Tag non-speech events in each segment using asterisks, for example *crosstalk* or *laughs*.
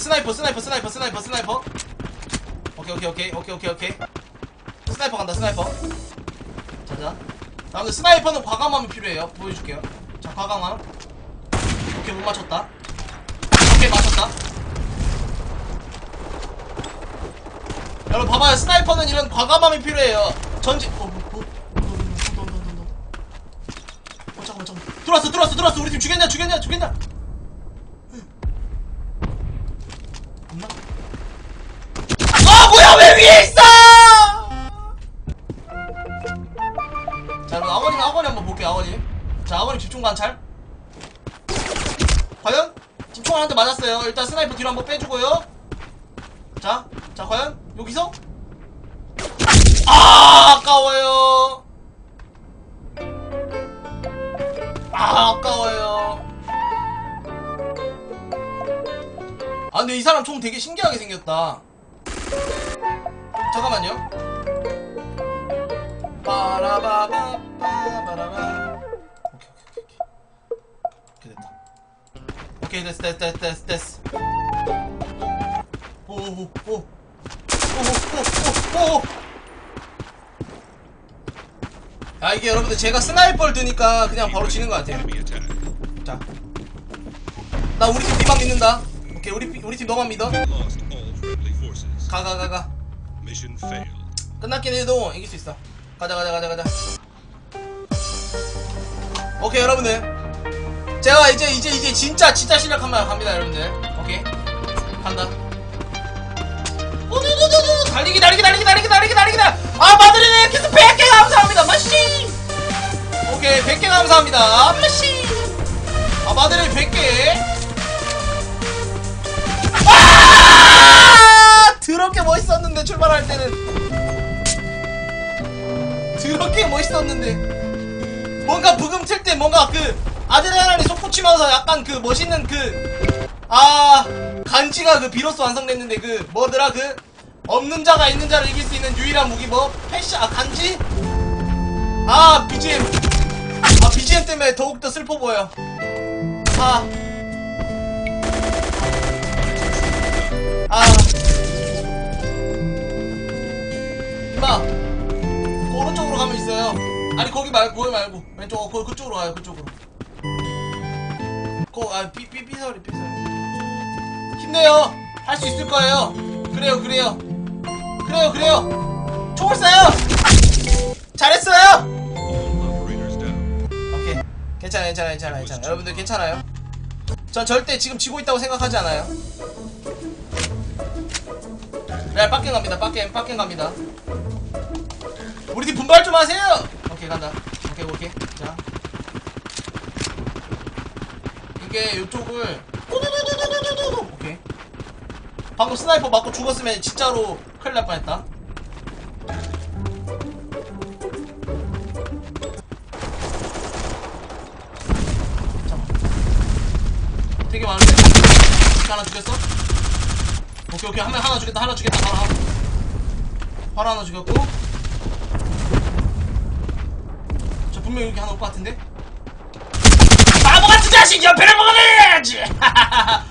스나이퍼 스나이퍼 스나이퍼 스나이퍼 스나이퍼. 오케이 오케이 오케이 오케이 오케이 오케이. 스나이퍼 간다 스나이퍼. 자자. 나 근데 스나이퍼는 과감함이 필요해요. 보여줄게요. 자 과감함. 오케이 못 맞췄다. 오케이 맞췄다. 여러분 봐봐요. 스나이퍼는 이런 과감함이 필요해요. 전진 어, 뭐, 뭐, 너. 어 잠깐만. 들어왔어 들어왔어 들어왔어. 우리 팀 죽였냐 죽였냐 죽였냐 일단 스나이퍼 뒤로 한번 빼주고요. 자, 자 과연? 여기서? 아 아까워요. 아 아까워요. 아 근데 이 사람 총 되게 신기하게 생겼다 오케이 됐어 됐어 됐어 됐어 됐어 오오오오오오오오오 아 이게 여러분들 제가 스나이퍼를 드니까 그냥 바로 지는 것 같아요 Enemy attack. 자. 나 우리 팀 니만 믿는다. 오케이, 우리, 우리 팀 너만 믿어. 가, 가, 가, 가. Mission failed. 끝났긴 해도 이길 수 있어. 가자, 가자, 가자, 가자. 오케이, 여러분들. 제가 이제, 이제, 이제 진짜, 진짜 실력 한번 갑니다, 여러분들. 오케이. 간다. 우두두두두! 달리기, 달리기, 달리기, 달리기, 달리기, 달리기, 달리기. 아, 마드리네 키스 100개 감사합니다, 마신! 오케이, 100개 감사합니다, 마신! 아, 마드리네 100개. 아! 더럽게 멋있었는데 출발할 때는 더럽게 멋있었는데 뭔가 부금 틀 때 뭔가 그 아드레날린이 솟구치면서 약간 그 멋있는 그 아 간지가 그 비로소 완성됐는데 그 뭐더라 그 없는 자가 있는 자를 이길 수 있는 유일한 무기 뭐 패션 아 간지 아 BGM 아 BGM 때문에 더욱더 슬퍼 보여 아 아. 그 오른쪽으로 가면 있어요. 아니, 거기 말고, 거기 말고. 왼쪽, 어, 그, 그쪽으로 가요, 그쪽으로. 거, 아, 삐, 삐, 삐서리, 삐서리. 힘내요. 할 수 있을 거예요. 그래요, 그래요. 그래요, 그래요. 총을 쏴요! 잘했어요! 오케이. 괜찮아, 괜찮아, 괜찮아, 괜찮아. 여러분들 괜찮아요? 전 절대 지금 지고 있다고 생각하지 않아요. 레알 빡갱 갑니다. 빡갱, 빡갱 갑니다. 우리 팀 분발 좀 하세요! 오케이, 간다. 오케이, 오케이. 자. 이게 요쪽을. 꼬두두두두두두두. 오케이. 방금 스나이퍼 맞고 죽었으면 진짜로 큰일 날 뻔했다. 되게 많은데? 하나 죽였어? 오케이 오케이 한 명 하나 죽였다 하나 죽였다 하나 하나 바로 하나 죽였고 저 분명 여기 하나 올 것 같은데? 바보 같은 자식 옆에를 먹어내야지! 아! 아!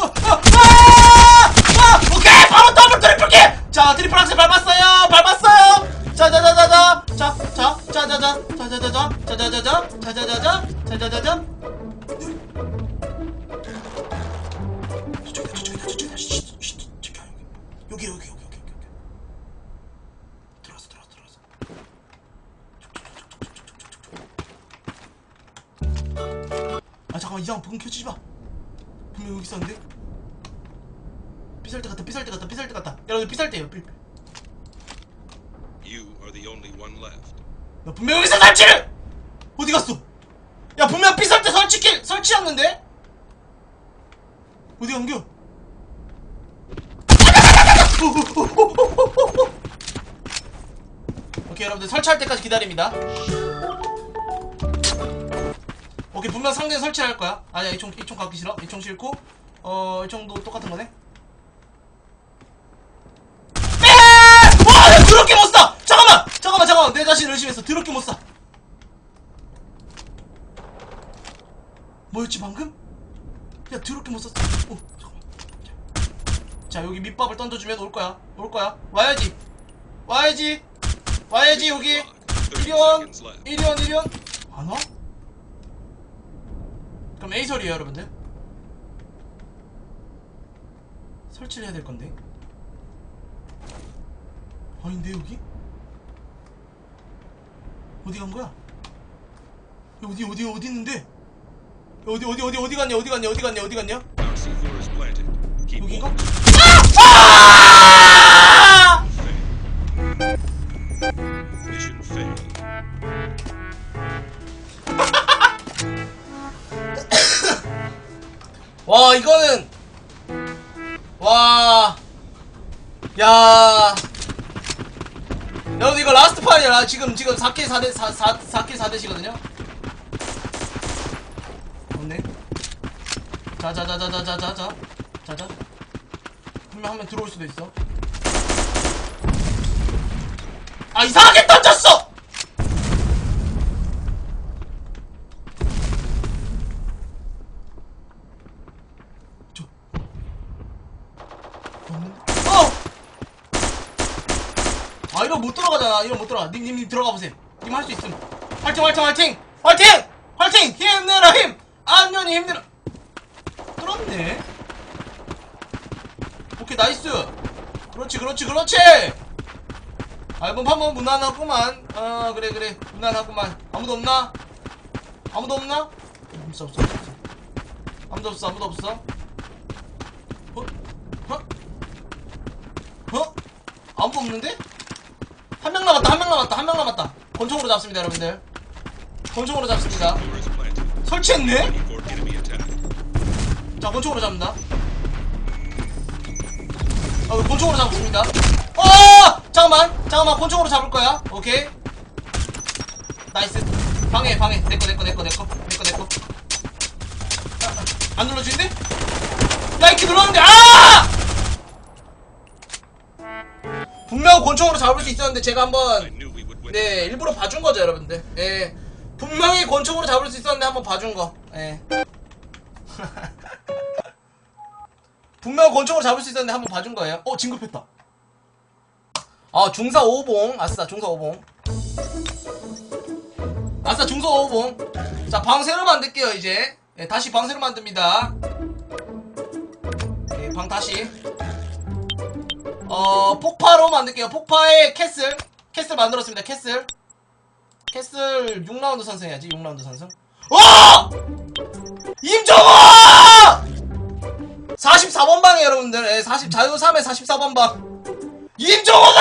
어, 어, 아! 아! 오케이 바로 더블 트리플 킬! 자 트리플 악셀 밟았어요 밟았어요 자자자자 자 자자자자자자 자자자자 자자자자 자자자자 자자자자 저쪽이다 저쪽이다 저쪽이다 여기 여기 여기 잠깐만 이상 부금 켜지지 마. 분명 여기 있었는데. 삐살 때 같다 삐살 때 같다 삐살 때 같다. 여러분 삐살 때예요 삐. You are the only one left. 야 분명 여기서 설치를! 어디 갔어? 야 분명 삐살 때 설치킬 설치였는데? 어디 간겨? *laughs* 오케이 여러분들 설치할 때까지 기다립니다 오케이 분명 상대 설치할 거야 아니야 이총 이총 갖기 싫어 이총 싫고 어 이 총도 똑같은 거네 에! 와, 야, 더럽게 못 쏴! 잠깐만! 잠깐만, 잠깐만. 내 자신 의심했어. 더럽게 못 쏴. 뭐였지, 방금? 야, 더럽게 못 쐈어. 어, 잠깐만. 자 여기 밑밥을 던져주면 올 거야 올 거야 와야지 와야지 와야지 여기 30 1원 seconds left. 1원 1원 안 와? 그럼 A설이에요 여러분들 설치를 해야 될 건데 아닌데 여기? 어디 간 거야? 어디 어디 어디 있는데? 어디 어디 어디 어디 갔냐 어디 갔냐 어디 갔냐 어디 갔냐? Our C4 is planted. Keep 여기가? walking. 아! 와 이거는 와. 야. 여러분 이거 라스트 판이야. 지금 지금 4K 4대 4, 4 4K 4대시거든요. 없네. 자자자자자자자자. 자자. 분명 한명 들어올 수도 있어. 아 이상하게 던졌어. 저. 없는데? 어! 아 이거 못 들어가잖아. 이거 못 들어가. 님 님 님 들어가 보세요. 님 할 수 있음. 화이팅 화이팅 화이팅! 화이팅! 화이팅! 힘내라 힘! 안면이 힘내라. 뚫었네. 오케이 나이스. 그렇지 그렇지 그렇지! 앨범 한번 무난하구만. 어 그래 그래. 무난하구만. 아무도 없나? 아무도 없나? 없어 없어 없어. 아무도 없어 아무도 없어. 어? 어? 어? 아무도 없는데? 한 명 남았다 한 명 남았다 한 명 남았다. 권총으로 잡습니다 여러분들. 권총으로 잡습니다. C4 is planted. 설치했네? 자 권총으로 잡는다. 어 권총으로 잡습니다 어! 잠깐만 잠깐만 권총으로 잡을 거야. 오케이. 나이스. 방해 방해. 내꺼 내꺼 내꺼 내꺼 내꺼 내꺼 아, 아, 안 눌러주는데? 야 이렇게 눌렀는데 아! 분명 권총으로 잡을 수 있었는데 제가 한번. 네, 일부러 봐준 거죠, 여러분들. 예. 분명히 권총으로 잡을 수 있었는데 한번 봐준 거. 예. *laughs* 분명 권총으로 잡을 수 있었는데 한번 봐준 거예요. 어, 진급했다. 아, 중사 5봉. 아싸, 중사 5봉. 아싸, 중사 5봉. 자, 방 새로 만들게요, 이제. 예, 다시 방 새로 만듭니다. 예, 방 다시. 어, 폭파로 만들게요. 폭파의 캐슬. 캐슬 만들었습니다. 캐슬. 캐슬 6라운드 선승해야지. 6라운드 선승. 어! 임정호! 44번 방에 여러분들. 예, 40 자유 3의 44번 방. 임정호다!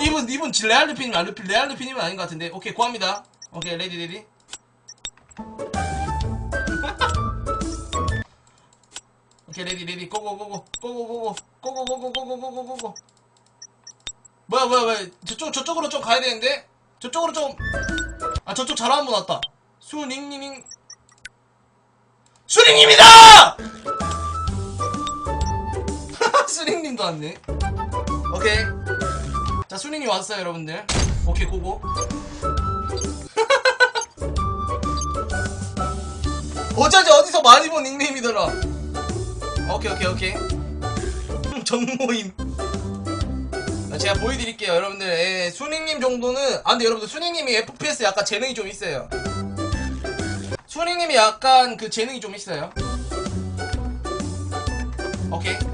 *laughs* 이분 이분 레알 루피님 아 루피 레알 루피님은 아닌 것 같은데. 오케이 구합니다. 오케이 레디 레디. 오케이 레디 레디. 고고고고. 고고고고. 고고고고고고고고고 뭐야 뭐야 뭐야. 저쪽 저쪽으로 좀 가야 되는데? 저쪽으로 좀. 아 저쪽 잘하는 분 왔다. 수닝닝 수닝님이다! *laughs* 수닝님도 왔네. 오케이. 자 수닝님 왔어요 여러분들. 오케이 고고. *laughs* 어쩌지 어디서 많이 본 닉네임이더라 오케이 오케이 오케이. 정모임. 아, 제가 보여드릴게요 여러분들. 예, 수닝님 정도는 아 근데 여러분들 수닝님이 FPS 약간 재능이 좀 있어요. 수닝님이 약간 그 재능이 좀 있어요. 오케이. *laughs*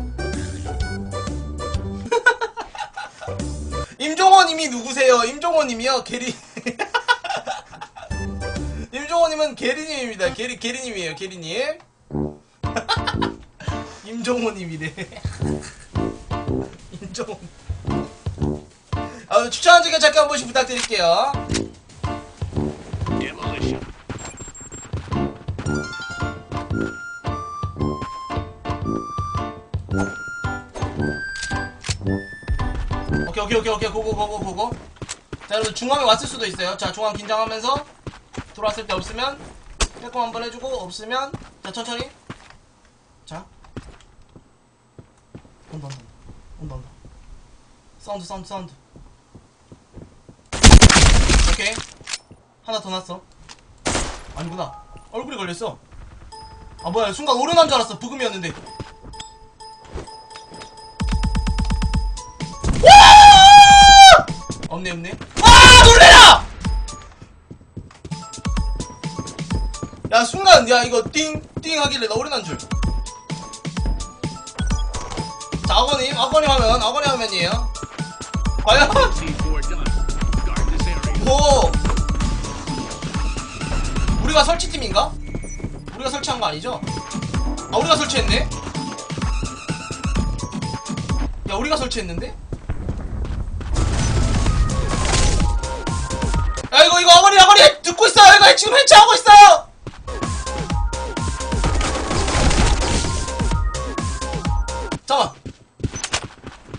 임종원님이 누구세요? 임종원님이요? 게리. *laughs* 임종원님은 게리님입니다. 게리 게리님이에요 게리님 임종호님이래. *laughs* 임종호. 아, 추천한 적에 잠깐 한 번씩 부탁드릴게요. Demolition. 오케이, 오케이, 오케이, 오케이, 고고, 고고, 고고. 자, 여러분, 중앙에 왔을 수도 있어요. 자, 중앙 긴장하면서 들어왔을 때 없으면 빼꼼 한번 해주고, 없으면, 자, 천천히. 자. 온다 온다. 온다 온다. 사운드 사운드 사운드. 오케이. 하나 더 났어. 아니구나. 얼굴이 걸렸어. 아 뭐야. 순간 오른한 줄 알았어. 부금이었는데. 와! 없네 없네. 와 놀래라! 야 순간 야 이거 띵띵 하길래 나 오른한 줄. 아버님, 아버님 하면, 아버님 하면이에요. 과연? 오! 우리가 설치팀인가? 우리가 설치한 거 아니죠? 아, 우리가 설치했네? 야, 우리가 설치했는데? 야, 이거, 이거, 아버님, 아버님! 듣고 있어요! 이거 지금 해체하고 있어요!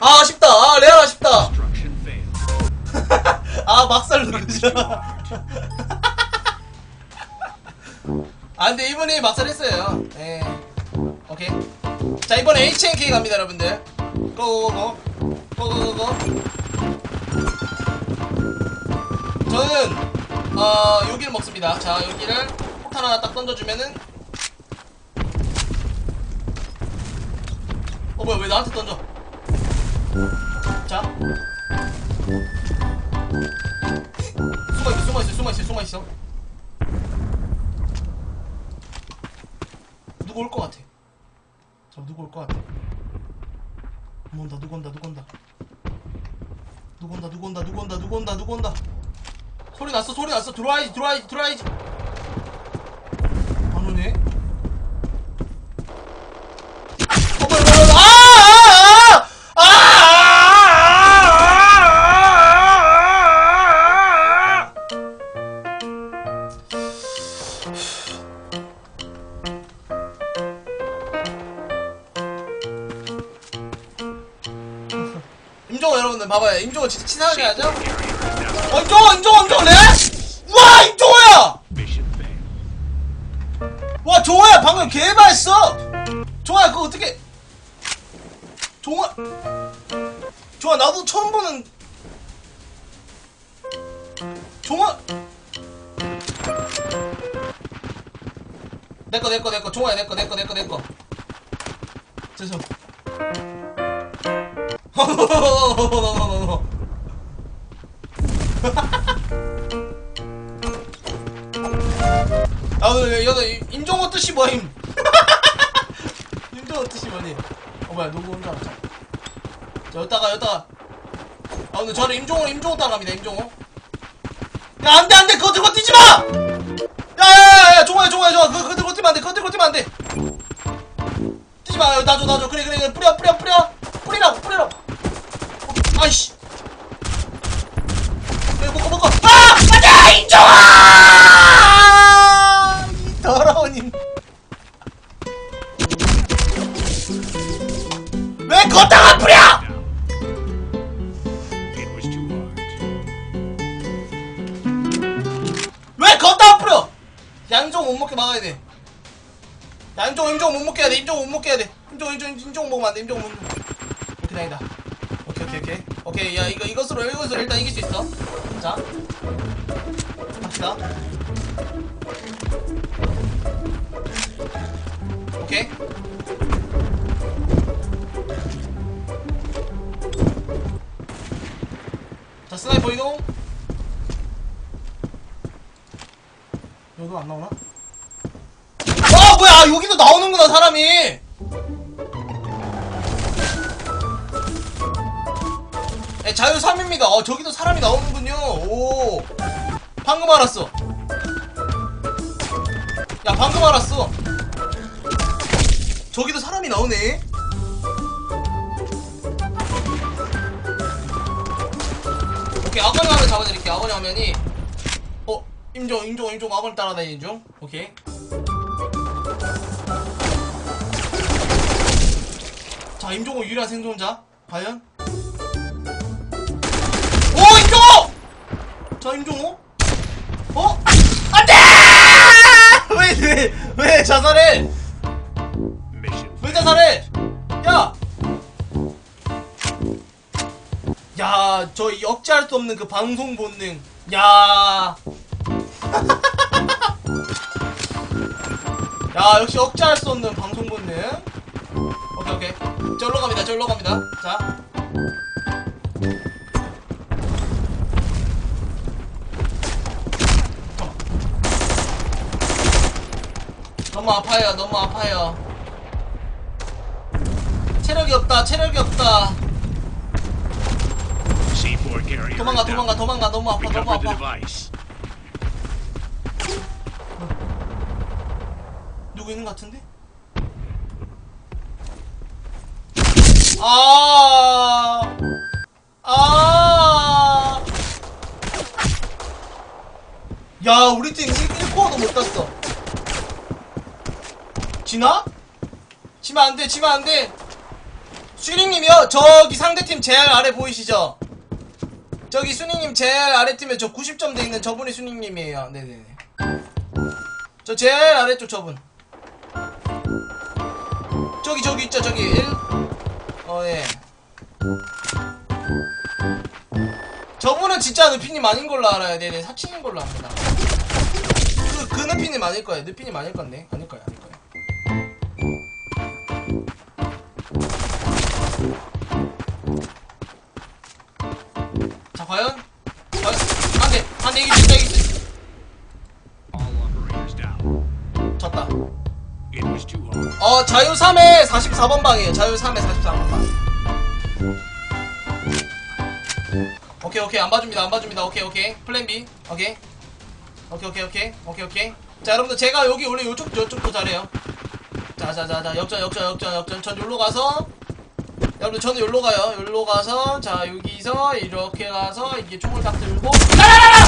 아 아쉽다. 아 레알 아쉽다. *laughs* 아 막살 누르시라 *laughs* 아 근데 이분이 막살 했어요. 예. 오케이. 자 이번에 HNK 갑니다 여러분들. 고고고 고고고고 저는 어 여기를 먹습니다. 자 여기를 폭탄 하나 딱 던져주면은. 어 뭐야 왜 나한테 던져? 자. 숨어있어 숨어있어 숨어있어 숨어있어. 누구 올 것 같아? 저 누구 올 것 같아? 누구 온다 누구 온다 누구 온다. 누구 온다 누구 온다 누구 온다 누구 온다 누구 온다. 소리 났어 소리 났어. 들어와야지 들어와야지 들어와야지. 임종호 여러분들 봐봐요. 임종호 진짜 치사하게 하죠? 어, 임종호, 임종호, 임종호, 네? 우와, 임종호야! 와, 종호야, 방금 개발했어! 종호야, 그거 어떻게. 종호. 종호야, 나도 처음 보는. 종호. 내꺼, 내꺼, 내꺼. 종호야, 내꺼, 내꺼, 내꺼, 내꺼. 죄송. 아, 여기 임종호 뜻이 뭐임? *laughs* 임종호 뜻이 뭐니? 어 뭐야 누구 혼자 왔자. 자 여기다가 여기다가. 아 오늘 저는 임종호 임종호 따라갑니다 임종호. 야 안돼 안돼 그거 들고 뛰지 마! 야야야야 종호야 종호야 종호 그거 그거 들고 뛰면 안돼 그거 들고 뛰면 안돼. 뛰지 마 놔줘 놔줘 그래 그래 그래 뿌려 뿌려 뿌려 뿌리라고 뿌리라고. 어, 아이씨. 그래 먹고 먹고. 아 안돼 임종호! 이 더러운 임. 왜 걷다가 뿌려! 양종 못 먹게 막아야 돼. 양종 임종 못 먹게 해야 돼. 임종 못 먹게 해야 돼. 임종 임종 임종 먹으면 안 돼. 임종 못 먹. 오 수 있어. 자 갑시다. 오케이. 자 스나이퍼 이동. 여기도 안 나오나? 아 뭐야 아, 여기도 나오는구나 사람이 네, 자유 3입니다. 어 저기도 사람이 나오는군요. 오. 방금 알았어. 야 방금 알았어. 저기도 사람이 나오네. 오케이 아버님 화면 잡아드릴게요. 아버님 화면이. 어 임종 임종 임종 아버님 따라다니는 중. 오케이. 자 임종호 유일한 생존자. 과연 자 임종호 어? 안돼! *laughs* 왜왜 왜 자살해? 왜 자살해? 야! 야, 저 역지할 수 없는 그 방송 본능. 야. *laughs* 야 역시 억제할 수 없는 방송 본능. 오케이 오케이. 절로 갑니다 절로 갑니다. 자 너무 아파요 너무 아파요 체력이 없다 체력이 없다 C4 carrier. 도망가. 도망가 도망가 너무 아파 너무 아파. 누구 있는 것 같은데? 아, 아, 야, 우리 팀 1, 1코어도 못 땄어. 지나? 지면 안 돼, 지면 안 돼. 수닝님이요? 저기 상대팀 제일 아래 보이시죠? 저기 수닝님 제일 아래 팀에 저 90점 돼 있는 저분이 수닝님이에요. 네네네. 저 제일 아래쪽 저분. 저기 저기 있죠 저기 1 어 예 저분은 진짜 느피님 아닌 걸로 알아요 네네 사칭인 걸로 압니다 그, 그 느피님 아닐 거예요 느피님 아닐 건데 아닐 거예 자유 3에 44번 방이에요. 자유 3에 44번 방. 오케이 오케이. 안 봐줍니다. 안 봐줍니다. 오케이 오케이. 플랜 B. 오케이. 오케이 오케이 오케이. 오케이 오케이. 자 여러분들 제가 여기 원래 요쪽 요쪽도 잘해요. 자자자자. 역전 역전 역전 역전. 전 여기로 가서. 여러분 저는 여기로 가요. 여기로 가서. 자 여기서 이렇게 가서 이게 총을 딱 들고. 라라라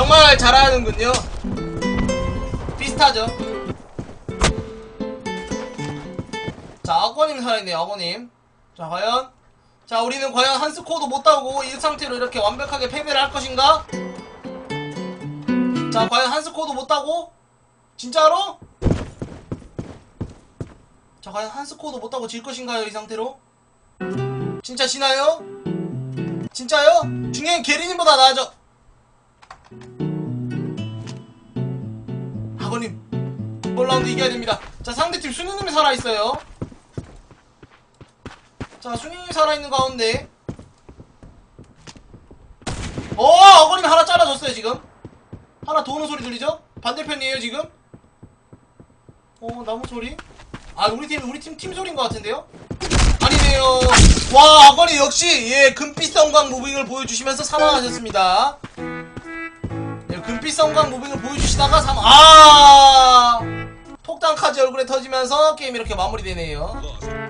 정말 잘하는군요. 비슷하죠. 자, 악어님 살아있네요, 악어님. 자, 과연? 자, 우리는 과연 한 스코어도 못 따고 이 상태로 이렇게 완벽하게 패배를 할 것인가? 자, 과연 한 스코어도 못 따고? 진짜로? 자, 과연 한 스코어도 못 따고 질 것인가요, 이 상태로? 진짜 지나요? 진짜요? 중요한 게리님보다 나아져. 아버님 이번 라운드 이겨야 됩니다. 자 상대팀 순이님이 살아있어요. 자 순이님이 살아있는 가운데. 어 어거님 하나 잘라줬어요 지금. 하나 도는 소리 들리죠? 반대편이에요 지금? 어 나무 소리? 아 우리 팀 우리 팀 팀 소리인 것 같은데요? 아니네요. 와 아거님 역시 예 금빛 성광 무빙을 보여주시면서 사망하셨습니다 네, 금빛 성광 무빙을 보여주시다가 사망 아 폭탄 카즈 얼굴에 터지면서 게임 이렇게 마무리되네요.